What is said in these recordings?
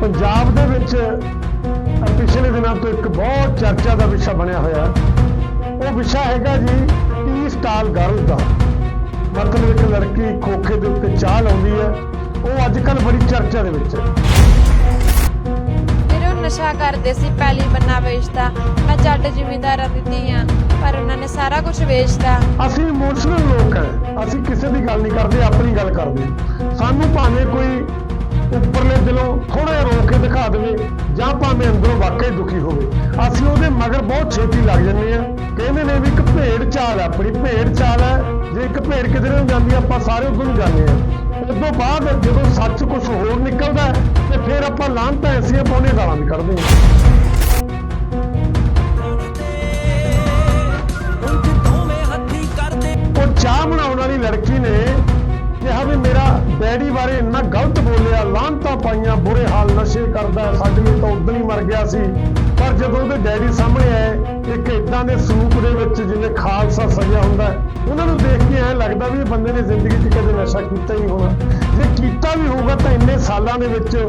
ਪੰਜਾਬ ਦੇ ਵਿੱਚ ਪਿਛਲੇ ਦਿਨਾਂ ਤੋਂ ਇੱਕ ਬਹੁਤ ਚਰਚਾ ਦਾ ਵਿਸ਼ਾ ਬਣਿਆ ਹੋਇਆ। ਉਹ ਵਿਸ਼ਾ ਹੈਗਾ ਜੀ ਟੀ ਸਟਾਲ ਗਰਲ ਦਾ। ਮਤਲਬ ਇੱਕ ਲੜਕੀ ਖੋਖੇ ਦੇ ਉੱਤੇ ਚਾਹ ਲਾਉਂਦੀ ਹੈ। ਉਹ ਅੱਜ ਕੱਲ ਬੜੀ ਚਰਚਾ ਦੇ ਵਿੱਚ ਹੈ। ਉਹ ਨਸ਼ਾ ਕਰਦੇ ਸੀ ਪਹਿਲੀ ਬੰਨਾ ਵੇਚਦਾ ਮੈਂ ਜੱਟ ਜ਼ਿਮੀਂਦਾਰਾਂ ਦੀ ਧੀ ਆ ਪਰ ਉਹਨਾਂ ਨੇ ਸਾਰਾ ਕੁਝ ਵੇਚਤਾ। ਅਸੀਂ ਇਮੋਸ਼ਨਲ ਲੋਕ ਹਾਂ। ਅਸੀਂ ਕਿਸੇ ਦੀ ਗੱਲ ਨਹੀਂ ਕਰਦੇ ਆਪਣੀ ਗੱਲ ਕਰਦੇ। ਸਾਨੂੰ ਭਾਵੇਂ ਕੋਈ ਉੱਪਰਲੇ ਦਿਲੋਂ ਥੋੜਾ ਰੋ ਕੇ ਦਿਖਾ ਦੇਵੇ ਜਾਂ ਭਾਵੇਂ ਅੰਦਰੋਂ ਵਾਕਈ ਦੁਖੀ ਹੋਵੇ। ਅਸੀਂ ਉਹਦੇ ਮਗਰ ਬਹੁਤ ਛੇਤੀ ਲੱਗ ਜੰਨੇ ਆ ਕਹਿੰਦੇ ਨੇ ਵੀ ਇੱਕ ਭੇਡ ਚਾਲ ਹੈ ਆਪਣੀ ਭੇਡ ਚਾਲ ਹੈ। ਜੇ ਇੱਕ ਭੇਡ ਕਿਧਰੇ ਨੂੰ ਜਾਂਦੀ ਆਪਾਂ ਸਾਰੇ ਉਧਰ ਨੂੰ ਜਾਂਦੇ ਆ ਉਸ ਤੋਂ ਬਾਅਦ ਜਦੋਂ ਸੱਚ ਕੁਝ ਹੋਰ ਨਿਕਲਦਾ ਤੇ ਫਿਰ ਆਪਾਂ ਲਾਂਘਤਾ ਐਸੀਆਂ ਪਾਉਣੇ ਗਾਲਾਂ ਵੀ ਕੱਢਦੇ ਹਾਂ। ਉਹ ਚਾਹ ਬਣਾਉਣ ਵਾਲੀ ਲੜਕੀ ਨੇ ਕਿਹਾ ਵੀ ਮੇਰਾ ਡੈਡੀ ਬਾਰੇ ਇੰਨਾ ਗਲਤ ਬੋਲਿਆ ਲਾਂਤਾਂ ਪਾਈਆਂ, ਬੁਰੇ ਹਾਲ ਨਸ਼ੇ ਕਰਦਾ, ਸਾਡੇ ਲਈ ਤਾਂ ਉਦੋਂ ਹੀ ਮਰ ਗਿਆ ਸੀ। ਪਰ ਜਦੋਂ ਉਹਦੇ ਡੈਡੀ ਸਾਹਮਣੇ ਆਏ, ਇੱਕ ਇਦਾਂ ਦੇ ਸਰੂਪ ਦੇ ਵਿੱਚ ਜਿਵੇਂ ਖਾਲਸਾ ਸਜਿਆ ਹੁੰਦਾ, ਉਹਨਾਂ ਨੂੰ ਦੇਖ ਕੇ ਐਂ ਲੱਗਦਾ ਵੀ ਇਹ ਬੰਦੇ ਨੇ ਜ਼ਿੰਦਗੀ 'ਚ ਕਦੇ ਨਸ਼ਾ ਕੀਤਾ ਹੀ ਹੋਣਾ। ਜੇ ਕੀਤਾ ਵੀ ਹੋਊਗਾ ਤਾਂ ਇੰਨੇ ਸਾਲਾਂ ਦੇ ਵਿੱਚ ਉਹ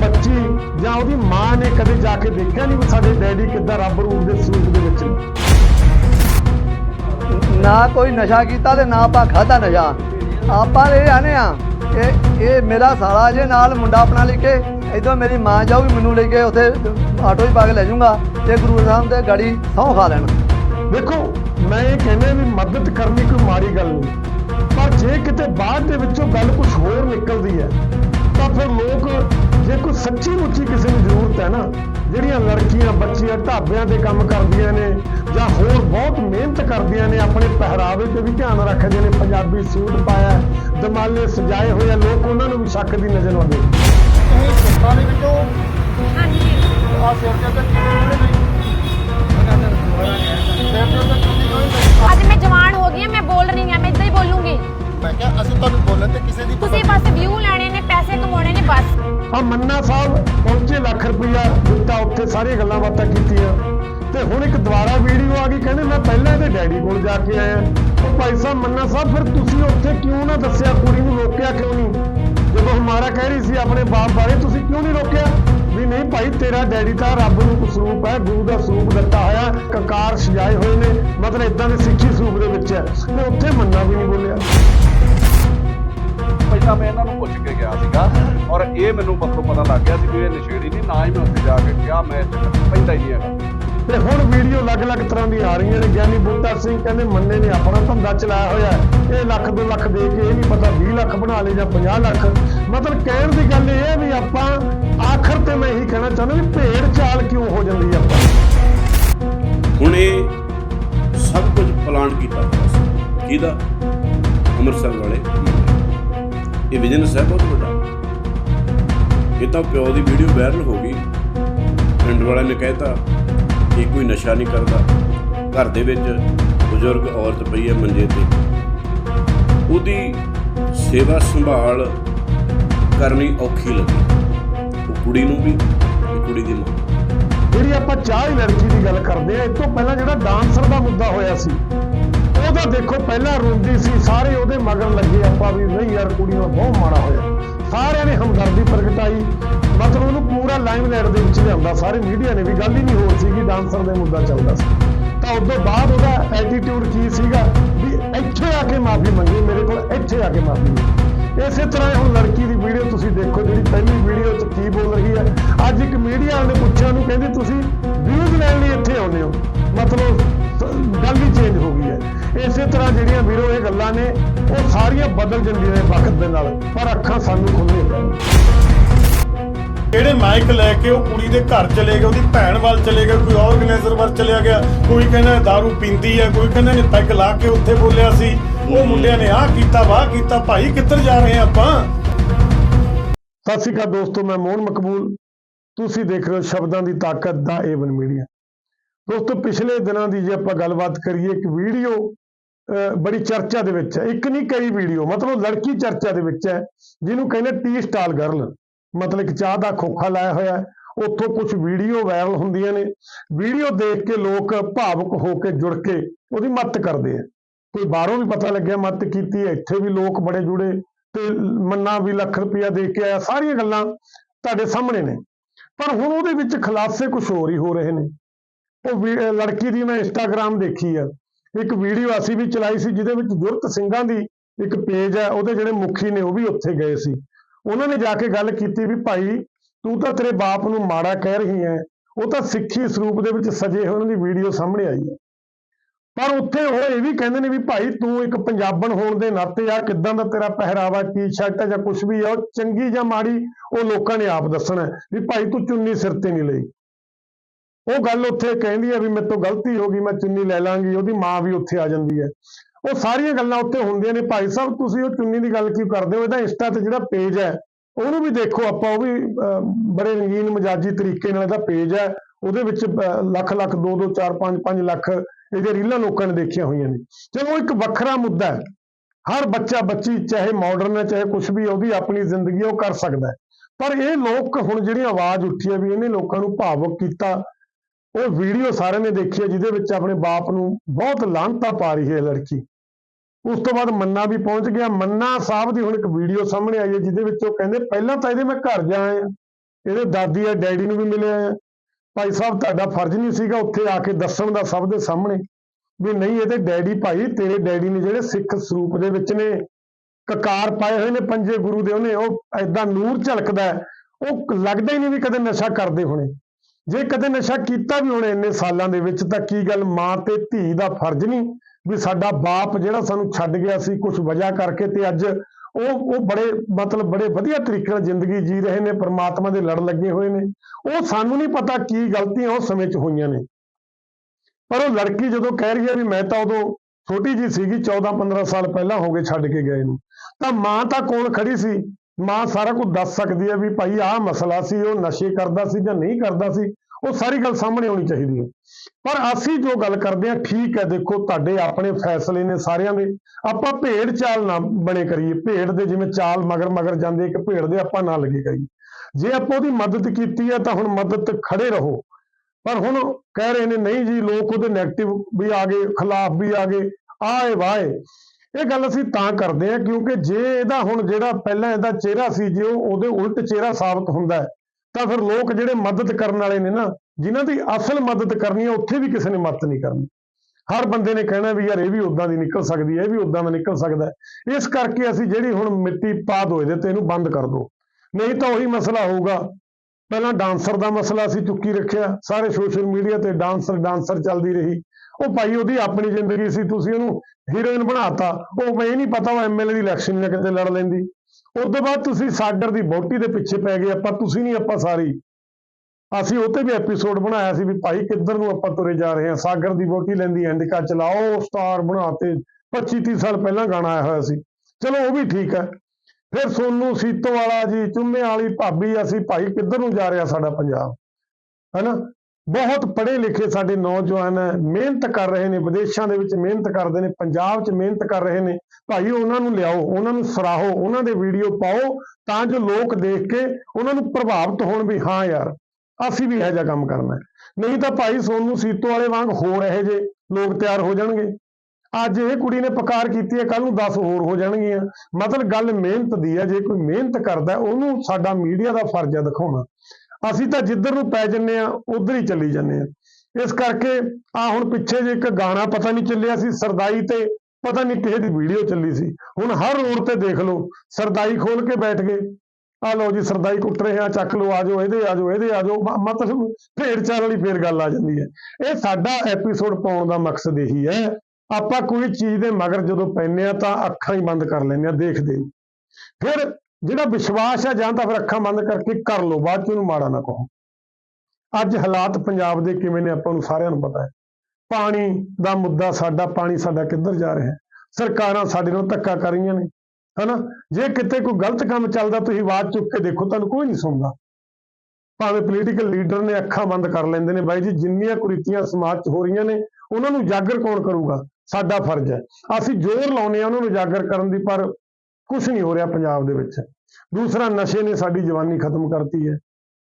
ਬੱਚੀ ਜਾਂ ਉਹਦੀ ਮਾਂ ਨੇ ਕਦੇ ਜਾ ਕੇ ਦੇਖਿਆ ਨਹੀਂ ਵੀ ਸਾਡੇ ਡੈਡੀ ਕਿੱਦਾਂ ਰੱਬ ਰੂਪ ਦੇ ਸਰੂਪ ਦੇ ਵਿੱਚ ਨੇ। ਨਾ ਕੋਈ ਨਸ਼ਾ ਕੀਤਾ ਤੇ ਨਾ ਆਪਾਂ ਖਾਦਾ ਨਸ਼ਾ। ਆਪਾਂ ਇਹ ਆਨੇ ਆ। ਇਹ ਇਹ ਮੇਰਾ ਸਾਲਾ ਜੇ ਨਾਲ ਮੁੰਡਾ ਆਪਣਾ ਲੈ ਕੇ ਇਦੋਂ ਮੇਰੀ ਮਾਂ ਜਾਊਗੀ ਮੈਨੂੰ ਲੈ ਕੇ, ਉੱਥੇ ਆਟੋ 'ਚ ਪਾ ਕੇ ਲੈ ਜਾਊਗਾ ਤੇ ਗੁਰੂ ਸਾਹਿਬ ਦੇ ਗਾੜੀ ਸਹੁੰ ਖਾ ਲੈਣਾ। ਦੇਖੋ, ਮੈਂ ਇਹ ਕਹਿੰਦਾ ਵੀ ਮਦਦ ਕਰਨੀ ਕੋਈ ਮਾੜੀ ਗੱਲ ਨਹੀਂ। ਪਰ ਜੇ ਕਿਤੇ ਬਾਅਦ ਦੇ ਵਿੱਚੋਂ ਗੱਲ ਕੁਝ ਹੋਰ ਨਿਕਲਦੀ ਹੈ ਤਾਂ ਫਿਰ ਲੋਕ ਜੇ ਕੋਈ ਸੱਚੀ ਮੁੱਚੀ ਕਿਸੇ ਨੂੰ ਜ਼ਰੂਰਤ ਹੈ ਨਾ, ਜਿਹੜੀਆਂ ਲੜਕੀਆਂ, ਬੱਚੀਆਂ ਢਾਬਿਆਂ ਤੇ ਕੰਮ ਕਰਦੀਆਂ ਨੇ ਜਾਂ ਹੋਰ ਬਹੁਤ ਮਿਹਨਤ ਕਰਦੀਆਂ ਨੇ, ਆਪਣੇ ਪਹਿਰਾਵੇ ਤੇ ਵੀ ਧਿਆਨ ਰੱਖਦੇ ਨੇ, ਪੰਜਾਬੀ ਸੂਟ ਪਾਇਆ, ਦਮਾਲੇ ਸਜਾਏ ਹੋਏ ਆ, ਲੋਕ ਉਹਨਾਂ ਨੂੰ ਵੀ ਸ਼ੱਕ ਦੀ ਨਜ਼ਰ ਆਉਂਦੇ ਹੁਣ ਇੱਕ ਦੁਬਾਰਾ ਵੀਡੀਓ ਆ ਗਈ, ਕਹਿੰਦੇ ਮੈਂ ਪਹਿਲਾਂ ਇਹਦੇ ਡੈਡੀ ਕੋਲ ਜਾ ਕੇ ਆਇਆ। ਉਹ ਭਾਈ ਸਾਹਿਬ, ਮੰਨਾ ਸਾਹਿਬ, ਫਿਰ ਤੁਸੀਂ ਉੱਥੇ ਕਿਉਂ ਨਾ ਦੱਸਿਆ ਕੁੜੀ ਨੂੰ ਰੋਕਿਆ ਕਿਉਂ ਨਹੀਂ? ਜਦੋਂ ਹਮਾਰਾ ਕਹਿ ਰਹੀ ਸੀ ਆਪਣੇ ਬਾਪ ਬਾਰੇ, ਤੁਸੀਂ ਕਿਉਂ ਨਹੀਂ ਰੋਕਿਆ? ਵੀ ਨਹੀਂ ਭਾਈ, ਤੇਰਾ ਡੈਡੀ ਤਾਂ ਰੱਬ ਨੂੰ ਸਰੂਪ ਹੈ, ਗੁਰੂ ਦਾ ਸਰੂਪ ਦਿੱਤਾ ਹੋਇਆ, ਕਕਾਰ ਸਜਾਏ ਹੋਏ ਨੇ, ਮਤਲਬ ਇਦਾਂ ਦੇ ਸਿੱਖੀ ਸਰੂਪ ਦੇ ਵਿੱਚ ਹੈ। ਤੇ ਉੱਥੇ ਮੰਨਾ ਵੀ ਨਹੀਂ ਬੋਲਿਆ। ਪਹਿਲਾਂ ਮੈਂ ਇਹਨਾਂ ਨੂੰ ਪੁੱਛ ਕੇ ਗਿਆ ਸੀਗਾ, ਔਰ ਇਹ ਮੈਨੂੰ ਪੱਖੋਂ ਪਤਾ ਲੱਗ ਗਿਆ ਸੀ ਕਿ ਇਹ ਨਸ਼ੇੜੀ ਨਹੀਂ, ਨਾ ਹੀ ਮੈਂ ਉੱਥੇ ਜਾ ਕੇ ਕਿਹਾ ਮੈਂ ਪਹਿਲਾਂ ਹੀ ਨਹੀਂ ਹੈਗਾ ਤੇ ਹੁਣ ਵੀਡੀਓ ਅਲੱਗ-ਅਲੱਗ ਤਰ੍ਹਾਂ ਦੀ ਆ ਰਹੀਆਂ ਨੇ। ਗਿਆਨੀ ਬੂਟਾ ਸਿੰਘ ਕਹਿੰਦੇ ਮੰਨੇ ਨੇ ਆਪਣਾ ਧੰਦਾ ਚਲਾਇਆ ਹੋਇਆ ਇਹ ਲੱਖ ਦੋ ਲੱਖ ਦੇ ਕੇ ਇਹ ਨਹੀਂ ਪਤਾ 20 ਲੱਖ ਬਣਾ ਲੇ ਜਾਂ 50 ਲੱਖ। ਮਤਲਬ ਕਹਿਣ ਦੀ ਗੱਲ ਇਹ ਹੈ ਵੀ ਆਪਾਂ ਆਖਰ ਤੇ ਮੈਂ ਇਹੀ ਕਹਿਣਾ ਚਾਹੁੰਦਾ ਵੀ ਭੇਡ ਚਾਲ ਕਿਉਂ ਹੋ ਜਾਂਦੀ ਆਪਾਂ? ਹੁਣ ਇਹ ਸਭ ਕੁਝ ਪਲਾਨ ਕੀਤਾ ਕਿਹਦਾ? ਅੰਮ੍ਰਿਤਸਰ ਵਾਲੇ। ਇਹ ਬਿਜ਼ਨਸ ਹੈ ਬਹੁਤ ਵੱਡਾ। ਇਹ ਤਾਂ ਪਿਓ ਦੀ ਵੀਡੀਓ ਵਾਇਰਲ ਹੋ ਗਈ। ਪਿੰਡ ਵਾਲਿਆਂ ਨੇ ਕਹਿਤਾ ਇਹ ਕੋਈ ਨਸ਼ਾ ਨਹੀਂ ਕਰਦਾ। ਘਰ ਦੇ ਵਿੱਚ ਬਜ਼ੁਰਗ ਔਰਤ ਪਈ ਹੈ ਮੰਜੇ ਤੇ। ਉਹਦੀ ਸੇਵਾ ਸੰਭਾਲ ਕਰਨੀ ਔਖੀ ਲੱਗੀ। ਉਹ ਕੁੜੀ ਨੂੰ ਵੀ ਕੁੜੀ ਦੀ ਮਾਂ ਜਿਹੜੀ ਆਪਾਂ ਚਾਹ ਦੀ ਲੜਕੀ ਦੀ ਗੱਲ ਕਰਦੇ ਆ ਇਸ ਤੋਂ ਪਹਿਲਾਂ ਜਿਹੜਾ ਡਾਂਸਰ ਦਾ ਮੁੱਦਾ ਹੋਇਆ ਸੀ, ਉਹਦਾ ਦੇਖੋ ਪਹਿਲਾਂ ਰੋਂਦੀ ਸੀ, ਸਾਰੇ ਉਹਦੇ ਮਗਰ ਲੱਗੇ ਆਪਾਂ ਵੀ ਨਹੀਂ ਯਾਰ ਕੁੜੀ ਨਾਲ ਬਹੁਤ ਮਾੜਾ ਹੋਇਆ। ਸਾਰਿਆਂ ਨੇ ਹਮਦਰਦੀ ਪ੍ਰਗਟਾਈ। ਮਤਲਬ ਉਹਨੂੰ ਪੂਰਾ ਲਾਈਮਲਾਈਟ ਦੇ ਵਿੱਚ ਲਿਆਂਦਾ ਸਾਰੇ ਮੀਡੀਆ ਨੇ ਵੀ ਗੱਲ ਹੀ ਨਹੀਂ ਹੋ ਸੀਗੀ ਡਾਂਸਰ ਦੇ ਮੁੱਦਾ ਚੱਲਦਾ ਸੀ। ਤਾਂ ਉਸ ਤੋਂ ਬਾਅਦ ਉਹਦਾ ਐਟੀਟਿਊਡ ਕੀ ਸੀਗਾ? ਵੀ ਇੱਥੇ ਆ ਕੇ ਮਾਫੀ ਮੰਗੀ, ਮੇਰੇ ਕੋਲ ਇੱਥੇ ਆ ਕੇ ਮਾਫੀ ਮੰਗੀ। ਇਸੇ ਤਰ੍ਹਾਂ ਹੀ ਹੁਣ ਲੜਕੀ ਦੀ ਵੀਡੀਓ ਤੁਸੀਂ ਦੇਖੋ, ਜਿਹੜੀ ਪਹਿਲੀ ਵੀਡੀਓ 'ਚ ਕੀ ਬੋਲ ਰਹੀ ਹੈ। ਅੱਜ ਇੱਕ ਮੀਡੀਆ ਵਾਲੇ ਪੁੱਛਿਆ ਨੂੰ ਕਹਿੰਦੇ ਤੁਸੀਂ ਵਿਊਜ਼ ਲੈਣ ਲਈ ਇੱਥੇ ਆਉਂਦੇ ਹੋ। ਮਤਲਬ ਗੱਲ ਹੀ ਚੇਂਜ ਹੋ ਗਈ ਹੈ। ਇਸੇ ਤਰ੍ਹਾਂ ਜਿਹੜੀਆਂ ਵੀਰੋ ਇਹ ਗੱਲਾਂ ਨੇ ਉਹ ਸਾਰੀਆਂ ਬਦਲ ਜਾਂਦੀਆਂ ਨੇ ਵਕਤ ਦੇ ਨਾਲ ਪਰ ਅੱਖਾਂ ਸਾਨੂੰ ਖੁੱਲ੍ਹੀਆਂ ਜਿਹੜੇ ਮਾਈਕ ਲੈ ਕੇ ਉਹ ਕੁੜੀ ਦੇ ਘਰ ਚਲੇ ਗਏ ਉਹਦੀ ਭੈਣ ਵੱਲ ਚਲੇ ਗਏ ਕੋਈ ਆਰਗੇਨਾਈਜ਼ਰ ਵੱਲ ਚਲਿਆ ਗਿਆ ਕੋਈ ਕਹਿੰਦਾ दारू ਪੀਂਦੀ ਹੈ ਕੋਈ ਕਹਿੰਦਾ ਨੇ ਪੈਗ ਲਾ ਕੇ ਉੱਥੇ ਬੋਲਿਆ ਸੀ ਉਹ ਮੁੰਡਿਆਂ ਨੇ ਆਹ ਕੀਤਾ ਵਾਹ ਕੀਤਾ ਭਾਈ ਕਿੱਧਰ ਜਾ ਰਹੇ ਆਪਾਂ? ਸਤਿ ਸ਼੍ਰੀ ਅਕਾਲ ਦੋਸਤੋ ਮੈਂ ਮੋਹਨ ਮਕਬੂਲ। ਤੁਸੀਂ ਦੇਖ ਰਹੇ ਹੋ ਸ਼ਬਦਾਂ ਦੀ ਤਾਕਤ ਦਾ ਏਵਨ ਮੀਡੀਆ। ਦੋਸਤੋ ਪਿਛਲੇ ਦਿਨਾਂ ਦੀ ਜੇ ਆਪਾਂ ਗੱਲਬਾਤ ਕਰੀਏ ਇੱਕ ਵੀਡੀਓ ਬੜੀ ਚਰਚਾ ਦੇ ਵਿੱਚ ਹੈ। ਇੱਕ ਨਹੀਂ, ਕਈ ਵੀਡੀਓ, ਮਤਲਬ ਲੜਕੀ ਚਰਚਾ ਦੇ ਵਿੱਚ ਹੈ, ਜਿਹਨੂੰ ਕਹਿੰਦੇ ਟੀ ਸਟਾਲ ਗਰਲ ਮਤਲਬ ਇੱਕ ਚਾਹ ਦਾ ਖੋਖਾ ਲਾਇਆ ਹੋਇਆ ਹੈ। ਉੱਥੋਂ ਕੁਝ ਵੀਡੀਓ ਵਾਇਰਲ ਹੁੰਦੀਆਂ ਨੇ। ਵੀਡੀਓ ਦੇਖ ਕੇ ਲੋਕ ਭਾਵੁਕ ਹੋ ਕੇ ਜੁੜ ਕੇ ਉਹਦੀ ਮਦਦ ਕਰਦੇ ਆ। ਕੋਈ ਬਾਹਰੋਂ ਵੀ ਪਤਾ ਲੱਗਿਆ ਮਦਦ ਕੀਤੀ ਹੈ, ਇੱਥੇ ਵੀ ਲੋਕ ਬੜੇ ਜੁੜੇ ਤੇ ਮੰਨਾ ਵੀ ਲੱਖ ਰੁਪਇਆ ਦੇ ਕੇ ਆਇਆ। ਸਾਰੀਆਂ ਗੱਲਾਂ ਤੁਹਾਡੇ ਸਾਹਮਣੇ ਨੇ। ਪਰ ਹੁਣ ਉਹਦੇ ਵਿੱਚ ਖੁਲਾਸੇ ਕੁਝ ਹੋਰ ਹੀ ਹੋ ਰਹੇ ਨੇ। ਉਹ ਵੀ- ਲੜਕੀ ਦੀ ਮੈਂ ਇੰਸਟਾਗ੍ਰਾਮ ਦੇਖੀ ਆ। ਇੱਕ ਵੀਡੀਓ ਅਸੀਂ ਵੀ ਚਲਾਈ ਸੀ ਜਿਹਦੇ ਵਿੱਚ ਗੁਰਤ ਸਿੰਘਾਂ ਦੀ ਇੱਕ ਪੇਜ ਹੈ, ਉਹਦੇ ਜਿਹੜੇ ਮੁਖੀ ਨੇ ਉਹ ਵੀ ਉੱਥੇ ਗਏ ਸੀ। ਉਹਨਾਂ ਨੇ ਜਾ ਕੇ ਗੱਲ ਕੀਤੀ ਵੀ ਭਾਈ, ਤੂੰ ਤਾਂ ਤੇਰੇ ਬਾਪ ਨੂੰ ਮਾੜਾ ਕਹਿ ਰਹੀ ਹੈ, ਉਹ ਤਾਂ ਸਿੱਖੀ ਸਰੂਪ ਦੇ ਵਿੱਚ ਸਜੇ ਹੋਏ ਉਹਨਾਂ ਦੀ ਵੀਡੀਓ ਸਾਹਮਣੇ ਆਈ ਹੈ। ਪਰ ਉੱਥੇ ਉਹ ਇਹ ਵੀ ਕਹਿੰਦੇ ਨੇ ਵੀ ਭਾਈ, ਤੂੰ ਇੱਕ ਪੰਜਾਬਣ ਹੋਣ ਦੇ ਨਾਤੇ ਆ, ਕਿਦਾਂ ਦਾ ਤੇਰਾ ਪਹਿਰਾਵਾ, ਟੀ-ਸ਼ਰਟ ਹੈ ਜਾਂ ਕੁਝ ਵੀ ਆ ਉਹ ਚੰਗੀ ਜਾਂ ਮਾੜੀ, ਉਹ ਲੋਕਾਂ ਨੇ ਆਪ ਦੱਸਣਾ ਵੀ ਭਾਈ, ਤੂੰ ਚੁੰਨੀ ਸਿਰ ਤੇ ਨਹੀਂ ਲਈ। ਉਹ ਗੱਲ ਉੱਥੇ ਕਹਿੰਦੀ ਹੈ ਵੀ ਮੇਰੇ ਤੋਂ ਗਲਤੀ ਹੋ ਗਈ ਮੈਂ ਚੁੰਨੀ ਲੈ ਲਾਂਗੀ ਉਹਦੀ ਮਾਂ ਵੀ ਉੱਥੇ ਆ ਜਾਂਦੀ ਹੈ। ਉਹ ਸਾਰੀਆਂ ਗੱਲਾਂ ਉੱਥੇ ਹੁੰਦੀਆਂ ਨੇ। ਭਾਈ ਸਾਹਿਬ ਤੁਸੀਂ ਉਹ ਚੁੰਨੀ ਦੀ ਗੱਲ ਕਿਉਂ ਕਰਦੇ ਹੋ? ਇਹਦਾ ਇੰਸਟਾ ਤੇ ਜਿਹੜਾ ਪੇਜ ਹੈ ਉਹਨੂੰ ਵੀ ਦੇਖੋ ਆਪਾਂ ਉਹ ਵੀ ਬੜੇ ਰੰਗੀਨ ਮਜਾਜੀ ਤਰੀਕੇ ਨਾਲ ਇਹਦਾ ਪੇਜ ਹੈ। ਉਹਦੇ ਵਿੱਚ ਲੱਖ ਲੱਖ 2 2 4 5 5 ਲੱਖ ਇਹਦੇ ਰੀਲਾਂ ਲੋਕਾਂ ਨੇ ਦੇਖੀਆਂ ਹੋਈਆਂ ਨੇ। ਚਲੋ ਇੱਕ ਵੱਖਰਾ ਮੁੱਦਾ ਹੈ। ਹਰ ਬੱਚਾ ਬੱਚੀ ਚਾਹੇ ਮਾਡਰਨ ਹੈ ਚਾਹੇ ਕੁਝ ਵੀ ਹੈ, ਉਹਦੀ ਆਪਣੀ ਜ਼ਿੰਦਗੀ ਉਹ ਕਰ ਸਕਦਾ ਪਰ ਇਹ ਲੋਕ ਹੁਣ ਜਿਹੜੀ ਆਵਾਜ਼ ਉੱਠੀ ਹੈ ਵੀ ਇਹਨੇ ਲੋਕਾਂ ਨੂੰ ਭਾਵੁਕ ਕੀਤਾ ਉਹ ਵੀਡੀਓ ਸਾਰਿਆਂ ਨੇ ਦੇਖੀ ਹੈ, ਜਿਹਦੇ ਵਿੱਚ ਆਪਣੇ ਬਾਪ ਨੂੰ ਬਹੁਤ ਲਾਹਨਤਾ ਪਾ ਰਹੀ ਹੈ ਲੜਕੀ। ਉਸ ਤੋਂ ਬਾਅਦ ਮੰਨਾ ਵੀ ਪਹੁੰਚ ਗਿਆ। ਮੰਨਾ ਸਾਹਿਬ ਦੀ ਹੁਣ ਇੱਕ ਵੀਡੀਓ ਸਾਹਮਣੇ ਆਈ ਹੈ, ਜਿਹਦੇ ਵਿੱਚ ਉਹ ਕਹਿੰਦੇ, ਪਹਿਲਾਂ ਤਾਂ ਇਹਦੇ ਮੈਂ ਘਰ ਜਾ ਆਇਆ। ਇਹਦੇ ਦਾਦੀ ਆ ਡੈਡੀ ਨੂੰ ਵੀ ਮਿਲਿਆ ਆ। ਭਾਈ ਸਾਹਿਬ, ਤੁਹਾਡਾ ਫਰਜ਼ ਨਹੀਂ ਸੀਗਾ ਉੱਥੇ ਆ ਕੇ ਦੱਸਣ ਦਾ ਸਭ ਦੇ ਸਾਹਮਣੇ ਵੀ ਨਹੀਂ, ਇਹਦੇ ਡੈਡੀ ਭਾਈ, ਤੇਰੇ ਡੈਡੀ ਨੇ ਜਿਹੜੇ ਸਿੱਖ ਸਰੂਪ ਦੇ ਵਿੱਚ ਨੇ, ਕਕਾਰ ਪਾਏ ਹੋਏ ਨੇ ਪੰਜੇ ਗੁਰੂ ਦੇ, ਉਹਨੇ ਉਹ ਐਦਾਂ ਨੂਰ ਝਲਕਦਾ ਉਹ ਲੱਗਦਾ ਹੀ ਨਹੀਂ ਵੀ ਕਦੇ ਨਸ਼ਾ ਕਰਦੇ ਹੋਣੇ। ਜੇ ਕਦੇ ਨਸ਼ਾ ਕੀਤਾ ਵੀ ਹੁਣ ਇੰਨੇ ਸਾਲਾਂ ਦੇ ਵਿੱਚ, ਤਾਂ ਕੀ ਗੱਲ ਮਾਂ ਤੇ ਧੀ ਦਾ ਫਰਜ਼ ਨਹੀਂ ਵੀ ਸਾਡਾ ਬਾਪ ਜਿਹੜਾ ਸਾਨੂੰ ਛੱਡ ਗਿਆ ਸੀ ਕੁਝ ਵਜ੍ਹਾ ਕਰਕੇ ਤੇ ਅੱਜ ਉਹ ਉਹ ਬੜੇ, ਮਤਲਬ ਬੜੇ ਵਧੀਆ ਤਰੀਕੇ ਨਾਲ ਜ਼ਿੰਦਗੀ ਜੀ ਰਹੇ ਨੇ, ਪਰਮਾਤਮਾ ਦੇ ਲੜ ਲੱਗੇ ਹੋਏ ਨੇ। ਉਹ ਸਾਨੂੰ ਨਹੀਂ ਪਤਾ ਕੀ ਗਲਤੀਆਂ ਉਸ ਸਮੇਂ 'ਚ ਹੋਈਆਂ ਨੇ। ਪਰ ਉਹ ਲੜਕੀ ਜਦੋਂ ਕਹਿ ਰਹੀ ਹੈ ਵੀ ਮੈਂ ਤਾਂ ਉਦੋਂ ਛੋਟੀ ਜੀ ਸੀਗੀ 14 15 ਸਾਲ ਪਹਿਲਾਂ ਹੋ ਗਏ ਛੱਡ ਕੇ ਗਏ ਨੂੰ। ਤਾਂ ਮਾਂ ਤਾਂ ਕੋਲ ਖੜੀ ਸੀ। ਮਾਂ ਸਾਰਾ ਕੁਝ ਦੱਸ ਸਕਦੀ ਹੈ ਵੀ ਭਾਈ ਆਹ ਮਸਲਾ ਸੀ, ਉਹ ਨਸ਼ੇ ਕਰਦਾ ਸੀ ਜਾਂ ਨਹੀਂ ਕਰਦਾ ਸੀ, ਉਹ ਸਾਰੀ ਗੱਲ ਸਾਹਮਣੇ ਆਉਣੀ ਚਾਹੀਦੀ ਹੈ। ਪਰ ਅਸੀਂ ਜੋ ਗੱਲ ਕਰਦੇ ਹਾਂ, ਠੀਕ ਹੈ, ਦੇਖੋ ਤੁਹਾਡੇ ਆਪਣੇ ਫੈਸਲੇ ਨੇ ਸਾਰਿਆਂ ਦੇ। ਆਪਾਂ ਭੇਡ ਚਾਲ ਨਾ ਬਣੇ ਕਰੀਏ। ਭੇਡ ਦੇ ਜਿਵੇਂ ਚਾਲ ਮਗਰ ਮਗਰ ਜਾਂਦੇ, ਇੱਕ ਭੇਡ ਦੇ ਆਪਾਂ ਨਾ ਲੱਗੇ ਕਰੀਏ। ਜੇ ਆਪਾਂ ਉਹਦੀ ਮਦਦ ਕੀਤੀ ਹੈ, ਤਾਂ ਹੁਣ ਮਦਦ ਖੜੇ ਰਹੋ। ਪਰ ਹੁਣ ਕਹਿ ਰਹੇ ਨੇ, ਨਹੀਂ ਜੀ, ਲੋਕ ਉਹਦੇ 네ਗੇਟਿਵ ਵੀ ਆ ਗਏ, ਖਿਲਾਫ ਵੀ ਆ ਗਏ ਆਏ ਵਾਏ ਇਹ ਗੱਲ ਅਸੀਂ ਤਾਂ ਕਰਦੇ ਹਾਂ ਕਿਉਂਕਿ ਜੇ ਇਹਦਾ ਹੁਣ ਜਿਹੜਾ ਪਹਿਲਾਂ ਇਹਦਾ ਚਿਹਰਾ ਸੀ ਜੇ ਉਹ ਉਹਦੇ ਉਲਟ ਚਿਹਰਾ ਸਾਬਤ ਹੁੰਦਾ ਹੈ, ਤਾਂ ਫਿਰ ਲੋਕ ਜਿਹੜੇ ਮਦਦ ਕਰਨ ਵਾਲੇ ਨੇ ਨਾ, ਜਿਨ੍ਹਾਂ ਦੀ ਅਸਲ ਮਦਦ ਕਰਨੀ ਹੈ, ਉੱਥੇ ਵੀ ਕਿਸੇ ਨੇ ਮਦਦ ਨਹੀਂ ਕਰਨੀ। ਹਰ ਬੰਦੇ ਨੇ ਕਹਿਣਾ ਵੀ ਯਾਰ ਇਹ ਵੀ ਉਦਾਂ ਦੀ ਨਿਕਲ ਸਕਦੀ ਹੈ, ਇਹ ਵੀ ਉਦਾਂ ਦਾ ਨਿਕਲ ਸਕਦਾ ਇਸ ਕਰਕੇ ਅਸੀਂ ਜਿਹੜੀ ਹੁਣ ਮਿੱਟੀ ਪਾ ਦੋ ਇਹਦੇ ਤੇ, ਇਹਨੂੰ ਬੰਦ ਕਰ ਦੋ। ਨਹੀਂ ਤਾਂ ਉਹੀ ਮਸਲਾ ਹੋਊਗਾ। ਪਹਿਲਾਂ ਡਾਂਸਰ ਦਾ ਮਸਲਾ ਅਸੀਂ ਚੁੱਕੀ ਰੱਖਿਆ, ਸਾਰੇ ਸੋਸ਼ਲ ਮੀਡੀਆ ਤੇ ਡਾਂਸਰ ਡਾਂਸਰ ਚੱਲਦੀ ਰਹੀ। ਉਹ ਭਾਈ ਉਹਦੀ ਆਪਣੀ ਜ਼ਿੰਦਗੀ ਸੀ, ਤੁਸੀਂ ਉਹਨੂੰ ਹੀਰੋਇਨ ਬਣਾਤਾ। ਉਹ ਮੈਂ ਨਹੀਂ ਪਤਾ ਉਹ ਐਮਐਲਏ ਦੀ ਇਲੈਕਸ਼ਨ ਜਾਂ ਕਿਤੇ ਲੜ ਲੈਂਦੀ। ਉਸ ਤੋਂ ਬਾਅਦ ਤੁਸੀਂ ਸਾਗਰ ਦੀ ਬੋਟੀ ਦੇ ਪਿੱਛੇ ਪੈ ਗਏ, ਆਪਾਂ ਤੁਸੀਂ ਨਹੀਂ, ਆਪਾਂ ਸਾਰੀ। ਅਸੀਂ ਉਹ ਤੇ ਵੀ ਐਪੀਸੋਡ ਬਣਾਇਆ ਸੀ ਵੀ ਭਾਈ ਕਿੱਧਰ ਨੂੰ ਆਪਾਂ ਤੁਰੇ ਜਾ ਰਹੇ ਹਾਂ। ਸਾਗਰ ਦੀ ਬੋਟੀ ਲੈਂਦੀ ਇੰਡਿਕਾ ਚਲਾਓ ਸਟਾਰ ਬਣਾਤੇ। 25 30 ਸਾਲ ਪਹਿਲਾਂ ਗਾਣਾ ਆਇਆ ਹੋਇਆ ਸੀ। ਚਲੋ, ਉਹ ਵੀ ਠੀਕ ਹੈ। ਫਿਰ ਸੋਨੂ ਸੀਤੋ ਵਾਲਾ ਜੀ ਚੁੰਮੇ ਵਾਲੀ ਭਾਬੀ, ਅਸੀਂ ਭਾਈ ਕਿੱਧਰ ਨੂੰ ਜਾ ਰਿਹਾ ਸਾਡਾ ਪੰਜਾਬ? ਹੈਨਾ? ਬਹੁਤ ਪੜ੍ਹੇ ਲਿਖੇ ਸਾਡੇ ਨੌਜਵਾਨ ਹੈ ਮਿਹਨਤ ਕਰ ਰਹੇ ਨੇ, ਵਿਦੇਸ਼ਾਂ ਦੇ ਵਿੱਚ ਮਿਹਨਤ ਕਰਦੇ ਨੇ, ਪੰਜਾਬ 'ਚ ਮਿਹਨਤ ਕਰ ਰਹੇ ਨੇ। ਭਾਈ, ਉਹਨਾਂ ਨੂੰ ਲਿਆਓ, ਉਹਨਾਂ ਨੂੰ ਸਰਾਹੋ ਉਹਨਾਂ ਦੇ ਵੀਡੀਓ ਪਾਓ ਤਾਂ ਜੋ ਲੋਕ ਦੇਖ ਕੇ ਉਹਨਾਂ ਨੂੰ ਪ੍ਰਭਾਵਿਤ ਹੋਣ ਵੀ ਹਾਂ ਯਾਰ, ਅਸੀਂ ਵੀ ਇਹੋ ਜਿਹਾ ਕੰਮ ਕਰਨਾ। ਨਹੀਂ ਤਾਂ ਭਾਈ, ਸੋਨੂੰ ਸੀਤੋ ਵਾਲੇ ਵਾਂਗ ਹੋਰ ਇਹੋ ਜਿਹੇ ਲੋਕ ਤਿਆਰ ਹੋ ਜਾਣਗੇ। ਅੱਜ ਇਹ ਕੁੜੀ ਨੇ ਪਕਾਰ ਕੀਤੀ ਹੈ ਕੱਲ ਨੂੰ 10 ਹੋਰ ਹੋ ਜਾਣਗੀਆਂ। ਮਤਲਬ ਗੱਲ ਮਿਹਨਤ ਦੀ ਹੈ, ਜੇ ਕੋਈ ਮਿਹਨਤ ਕਰਦਾ, ਉਹਨੂੰ ਸਾਡਾ ਮੀਡੀਆ ਦਾ ਫਰਜ਼ ਹੈ ਦਿਖਾਉਣਾ। ਅਸੀਂ ਤਾਂ ਜਿੱਧਰ ਨੂੰ ਪੈ ਜੰਨੇ ਆ ਉਧਰ ਹੀ ਚੱਲੀ ਜੰਨੇ ਆ ਇਸ ਕਰਕੇ ਆ ਹੁਣ ਪਿੱਛੇ ਜੇ ਇੱਕ ਗਾਣਾ ਪਤਾ ਨਹੀਂ ਚੱਲਿਆ ਸੀ, ਸਰਦਾਈ ਤੇ ਪਤਾ ਨਹੀਂ ਕਿਸੇ ਦੀ ਵੀਡੀਓ ਚੱਲੀ ਸੀ। ਹੁਣ ਹਰ ਰੋਡ ਤੇ ਦੇਖ ਲਓ, ਸਰਦਾਈ ਖੋਲ ਕੇ ਬੈਠ ਗਏ। ਆ ਲਓ ਜੀ, ਸਰਦਾਈ ਕੁੱਟ ਰਹੇ ਆ, ਚੱਕ ਲਓ ਆਜੋ ਇਹਦੇ ਆਜੋ ਇਹਦੇ ਆਜੋ ਮ- ਮਤਲਬ ਫੇਰ ਚਾਲ ਵਾਲੀ ਫੇਰ ਗੱਲ ਆ ਜਾਂਦੀ ਹੈ। ਇਹ ਸਾਡਾ ਐਪੀਸੋਡ ਪਾਉਣ ਦਾ ਮਕਸਦ ਇਹੀ ਹੈ। ਆਪਾਂ ਕੋਈ ਚੀਜ਼ ਦੇ ਮਗਰ ਜਦੋਂ ਪੈਂਦੇ ਆ ਤਾਂ ਅੱਖਾਂ ਹੀ ਬੰਦ ਕਰ ਲੈਂਦੇ ਆ ਦੇਖਦੇ ਫਿਰ ਜਿਹੜਾ ਵਿਸ਼ਵਾਸ ਹੈ ਜਾਂ ਤਾਂ ਫਿਰ ਅੱਖਾਂ ਬੰਦ ਕਰਕੇ ਕਰ ਲਓ, ਬਾਅਦ ਚ ਉਹਨੂੰ ਮਾੜਾ ਨਾ ਕਹੋ। ਅੱਜ ਹਾਲਾਤ ਪੰਜਾਬ ਦੇ ਕਿਵੇਂ ਨੇ ਆਪਾਂ ਨੂੰ ਸਾਰਿਆਂ ਨੂੰ ਪਤਾ ਹੈ। ਪਾਣੀ ਦਾ ਮੁੱਦਾ ਸਾਡਾ, ਪਾਣੀ ਸਾਡਾ ਕਿੱਧਰ ਜਾ ਰਿਹਾ ਹੈ? ਸਰਕਾਰਾਂ ਸਾਡੇ ਨਾਲ ਧੱਕਾ ਕਰ ਰਹੀਆਂ ਨੇ, ਹਨਾ? ਜੇ ਕਿਤੇ ਕੋਈ ਗਲਤ ਕੰਮ ਚੱਲਦਾ, ਤੁਸੀਂ ਆਵਾਜ਼ ਚੁੱਕ ਕੇ ਦੇਖੋ, ਤੁਹਾਨੂੰ ਕੋਈ ਨਹੀਂ ਸੁਣਦਾ। ਭਾਵੇਂ ਪੋਲੀਟੀਕਲ ਲੀਡਰ ਨੇ ਅੱਖਾਂ ਬੰਦ ਕਰ ਲੈਂਦੇ ਨੇ, ਬਾਈ ਜੀ, ਜਿੰਨੀਆਂ ਕੁਰੀਤੀਆਂ ਸਮਾਜ 'ਚ ਹੋ ਰਹੀਆਂ ਨੇ, ਉਹਨਾਂ ਨੂੰ ਉਜਾਗਰ ਕੌਣ ਕਰੂਗਾ? ਸਾਡਾ ਫਰਜ਼ ਹੈ। ਅਸੀਂ ਜ਼ੋਰ ਲਾਉਨੇ ਆ ਉਹਨਾਂ ਨੂੰ ਉਜਾਗਰ ਕਰਨ ਦੀ, ਪਰ ਕੁਝ ਨਹੀਂ ਹੋ ਰਿਹਾ ਪੰਜਾਬ ਦੇ ਵਿੱਚ। ਦੂਸਰਾ, ਨਸ਼ੇ ਨੇ ਸਾਡੀ ਜਵਾਨੀ ਖਤਮ ਕਰਤੀ ਹੈ।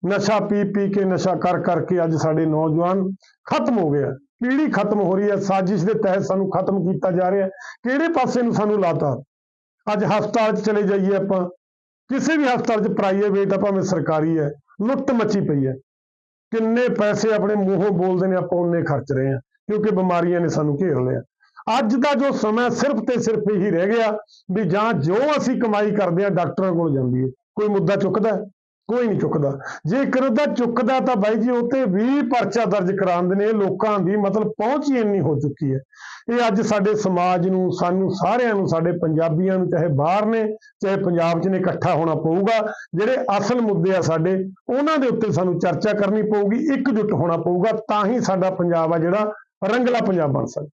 ਨਸ਼ਾ ਪੀ ਪੀ ਕੇ, ਨਸ਼ਾ ਕਰ ਕਰਕੇ ਅੱਜ ਸਾਡੇ ਨੌਜਵਾਨ ਖਤਮ ਹੋ ਗਿਆ ਪੀੜ੍ਹੀ ਖਤਮ ਹੋ ਰਹੀ ਹੈ? ਸਾਜ਼ਿਸ਼ ਦੇ ਤਹਿਤ ਸਾਨੂੰ ਖਤਮ ਕੀਤਾ ਜਾ ਰਿਹਾ ਕਿਹੜੇ ਪਾਸੇ ਨੂੰ ਸਾਨੂੰ ਲਾਤਾ? ਅੱਜ ਹਸਪਤਾਲ 'ਚ ਚਲੇ ਜਾਈਏ ਆਪਾਂ। ਕਿਸੇ ਵੀ ਹਸਪਤਾਲ 'ਚ ਪ੍ਰਾਈਵੇਟ ਆ ਭਾਵੇਂ ਸਰਕਾਰੀ ਹੈ। ਲੁੱਟ ਮੱਚੀ ਪਈ ਹੈ। ਕਿੰਨੇ ਪੈਸੇ ਆਪਣੇ ਮੂੰਹੋਂ ਬੋਲਦੇ ਨੇ ਆਪਾਂ ਉਹਨੇ ਖਰਚ ਰਹੇ ਹਾਂ। ਕਿਉਂਕਿ ਬਿਮਾਰੀਆਂ ਨੇ ਸਾਨੂੰ ਘੇਰ ਲਿਆ। ਅੱਜ ਦਾ ਜੋ ਸਮਾਂ ਸਿਰਫ ਤੇ ਸਿਰਫ ਇਹੀ ਰਹਿ ਗਿਆ ਵੀ ਜਾਂ ਜੋ ਅਸੀਂ ਕਮਾਈ ਕਰਦੇ ਹਾਂ ਡਾਕਟਰਾਂ ਕੋਲ ਜਾਂਦੀ ਹੈ, ਕੋਈ ਮੁੱਦਾ ਚੁੱਕਦਾ ਕੋਈ ਨਹੀਂ ਚੁੱਕਦਾ। ਜੇ ਇੱਕ ਚੁੱਕਦਾ ਤਾਂ ਬਾਈ ਜੀ ਉੱਤੇ ਵੀ ਪਰਚਾ ਦਰਜ ਕਰਾਉਂਦੇ ਨੇ ਲੋਕਾਂ ਦੀ ਮਤਲਬ ਪਹੁੰਚ ਹੀ ਇੰਨੀ ਹੋ ਚੁੱਕੀ ਹੈ। ਇਹ ਅੱਜ ਸਾਡੇ ਸਮਾਜ ਨੂੰ, ਸਾਨੂੰ ਸਾਰਿਆਂ ਨੂੰ, ਸਾਡੇ ਪੰਜਾਬੀਆਂ ਨੂੰ, ਚਾਹੇ ਬਾਹਰ ਨੇ, ਚਾਹੇ ਪੰਜਾਬ 'ਚ ਨੇ, ਇਕੱਠਾ ਹੋਣਾ ਪਊਗਾ। ਜਿਹੜੇ ਅਸਲ ਮੁੱਦੇ ਆ ਸਾਡੇ, ਉਹਨਾਂ ਦੇ ਉੱਤੇ ਸਾਨੂੰ ਚਰਚਾ ਕਰਨੀ ਪਊਗੀ, ਇਕਜੁੱਟ ਹੋਣਾ ਪਊਗਾ, ਤਾਂ ਹੀ ਸਾਡਾ ਪੰਜਾਬ ਆ ਜਿਹੜਾ ਰੰਗਲਾ ਪੰਜਾਬ ਬਣ ਸਕਦਾ।